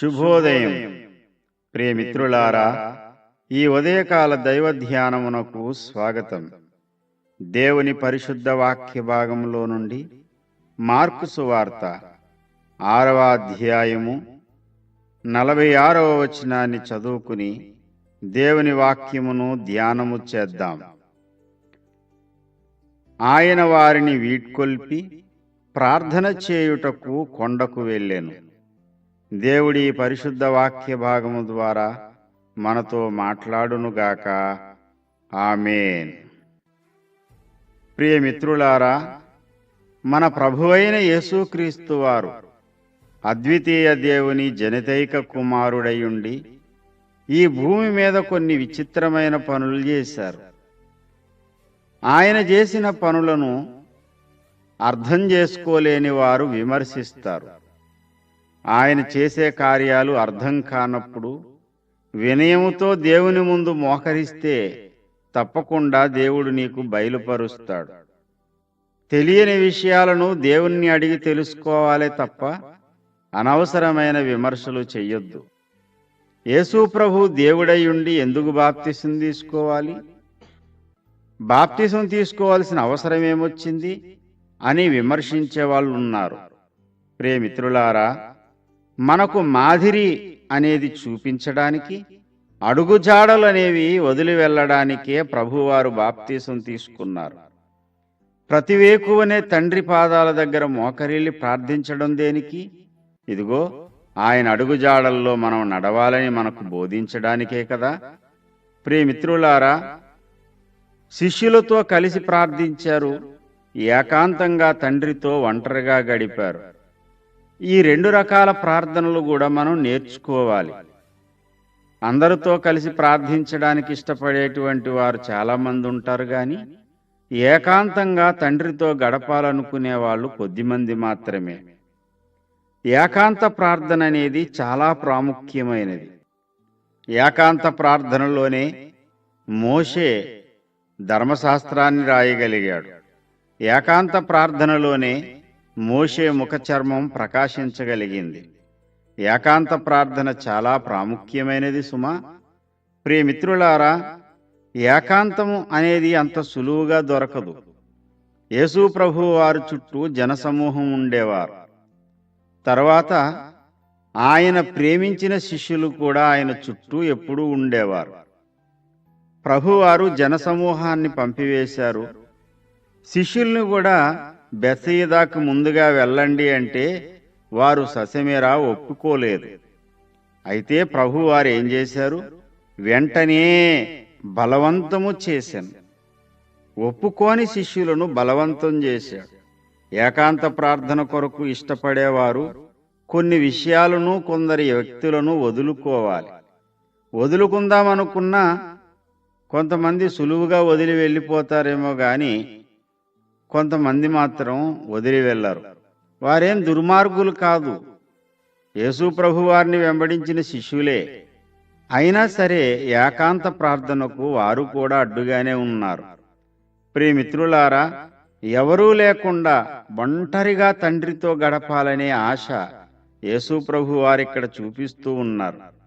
శుభోదయం. ప్రియమిత్రులారా ఈ ఉదయకాల దైవ ధ్యానమునకు స్వాగతం. దేవుని పరిశుద్ధ వాక్య భాగంలో నుండి మార్కు సువార్త ఆరవ అధ్యాయము నలభై ఆరవ వచనాన్ని చదువుకుని దేవుని వాక్యమును ధ్యానము చేద్దాం. ఆయన వారిని వీడ్కొల్పి ప్రార్థన చేయుటకు కొండకు వెళ్ళాను. దేవుడి పరిశుద్ధ వాక్య భాగము ద్వారా మనతో మాట్లాడునుగాక ఆమెన్. ప్రియమిత్రులారా మన ప్రభువైన యేసుక్రీస్తు వారు అద్వితీయ దేవుని జనితైక కుమారుడయుండి ఈ భూమి మీద కొన్ని విచిత్రమైన పనులు చేశారు. ఆయన చేసిన పనులను అర్థం చేసుకోలేని వారు విమర్శిస్తారు. ఆయన చేసే కార్యాలు అర్థం కానప్పుడు వినయముతో దేవుని ముందు మోకరిస్తే తప్పకుండా దేవుడు నీకు బయలుపరుస్తాడు. తెలియని విషయాలను దేవుణ్ణి అడిగి తెలుసుకోవాలే తప్ప అనవసరమైన విమర్శలు చెయ్యొద్దు. యేసు ప్రభు దేవుడయ్యుండి ఎందుకు బాప్తిసం తీసుకోవాలి? బాప్తిసం తీసుకోవాల్సిన అవసరం ఏమొచ్చింది అని విమర్శించే వాళ్ళు ఉన్నారు. ప్రేమిత్రులారా మనకు మాదిరి అనేది చూపించడానికి అడుగుజాడలు అనేవి వదిలి వెళ్ళడానికే ప్రభువారు బాప్తీసం తీసుకున్నారు. ప్రతి వేకువనే తండ్రి పాదాల దగ్గర మోకరిల్లి ప్రార్థించడం దేనికి? ఇదిగో ఆయన అడుగుజాడల్లో మనం నడవాలని మనకు బోధించడానికే కదా. ప్రియమిత్రులారా శిష్యులతో కలిసి ప్రార్థించారు. ఏకాంతంగా తండ్రితో ఒంటరిగా గడిపారు. ఈ రెండు రకాల ప్రార్థనలు కూడా మనం నేర్చుకోవాలి. అందరితో కలిసి ప్రార్థించడానికి ఇష్టపడేటువంటి వారు చాలామంది ఉంటారు కానీ ఏకాంతంగా తండ్రితో గడపాలనుకునే వాళ్ళు కొద్దిమంది మాత్రమే. ఏకాంత ప్రార్థన అనేది చాలా ప్రాముఖ్యమైనది. ఏకాంత ప్రార్థనలోనే మోషే ధర్మశాస్త్రాన్ని రాయగలిగాడు. ఏకాంత ప్రార్థనలోనే మోషే ముఖ చర్మం ప్రకాశించగలిగింది. ఏకాంత ప్రార్థన చాలా ప్రాముఖ్యమైనది సుమా. ప్రియమిత్రులారా ఏకాంతము అనేది అంత సులువుగా దొరకదు. యేసు ప్రభు వారి చుట్టూ జనసమూహం ఉండేవారు. తర్వాత ఆయన ప్రేమించిన శిష్యులు కూడా ఆయన చుట్టూ ఎప్పుడూ ఉండేవారు. ప్రభువారు జనసమూహాన్ని పంపివేశారు. శిష్యుల్ని కూడా బెసయిదాకు ముందుగా వెళ్ళండి అంటే వారు ససమేరా ఒప్పుకోలేదు. అయితే ప్రభు వారు ఏం చేశారు? వెంటనే బలవంతము చేశాను. ఒప్పుకోని శిష్యులను బలవంతం చేశాడు. ఏకాంత ప్రార్థన కొరకు ఇష్టపడేవారు కొన్ని విషయాలను కొందరి వ్యక్తులను వదులుకోవాలి. వదులుకుందామనుకున్నా కొంతమంది సులువుగా వదిలి వెళ్ళిపోతారేమో కానీ కొంతమంది మాత్రం వదిలి వెళ్ళరు. వారేం దుర్మార్గులు కాదు. యేసు ప్రభు వారిని వెంబడించిన శిష్యులే. అయినా సరే ఏకాంత ప్రార్థనకు వారు కూడా అడ్డుగానే ఉన్నారు. ప్రియమిత్రులారా ఎవరూ లేకుండా ఒంటరిగా తండ్రితో గడపాలనే ఆశ యేసు ప్రభు వారిక్కడ చూపిస్తూ ఉన్నారు.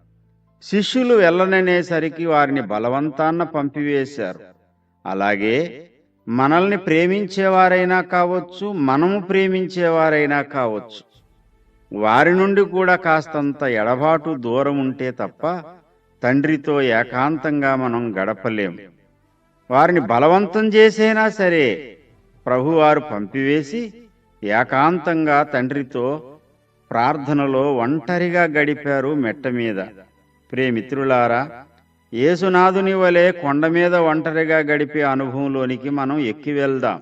శిష్యులు వెళ్ళననేసరికి వారిని బలవంతాన్న పంపివేశారు. అలాగే మనల్ని ప్రేమించేవారైనా కావచ్చు మనము ప్రేమించేవారైనా కావచ్చు. వారి నుండి కూడా కాస్తంత ఎడబాటు దూరం ఉంటే తప్ప తండ్రితో ఏకాంతంగా మనం గడపలేం వారిని బలవంతం చేసైనా సరే ప్రభువారు పంపివేసి ఏకాంతంగా తండ్రితో ప్రార్థనలో ఒంటరిగా గడిపారు మెట్ట మీద. ప్రేమిత్రులారా ఏసునాథుని వలె కొండ మీద ఒంటరిగా గడిపే అనుభవంలోనికి మనం ఎక్కి వెళ్దాం.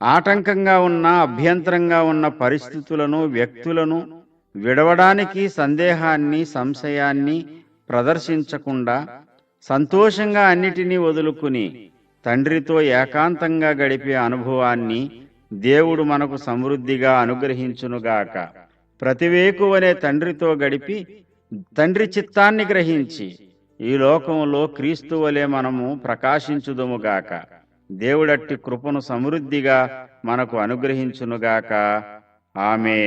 ఆటంకంగా ఉన్న అభ్యంతరంగా ఉన్న పరిస్థితులను వ్యక్తులను విడవడానికి సందేహాన్ని సంశయాన్ని ప్రదర్శించకుండా సంతోషంగా అన్నిటినీ వదులుకుని తండ్రితో ఏకాంతంగా గడిపే అనుభవాన్ని దేవుడు మనకు సమృద్ధిగా అనుగ్రహించునుగాక. ప్రతివేకువనే తండ్రితో గడిపి తండ్రి చిత్తాన్ని గ్రహించి ఈ లోకంలో క్రీస్తు వలె మనము ప్రకాశించుదుముగాక దేవుడట్టి కృపను సమృద్ధిగా మనకు అనుగ్రహించునుగాక ఆమె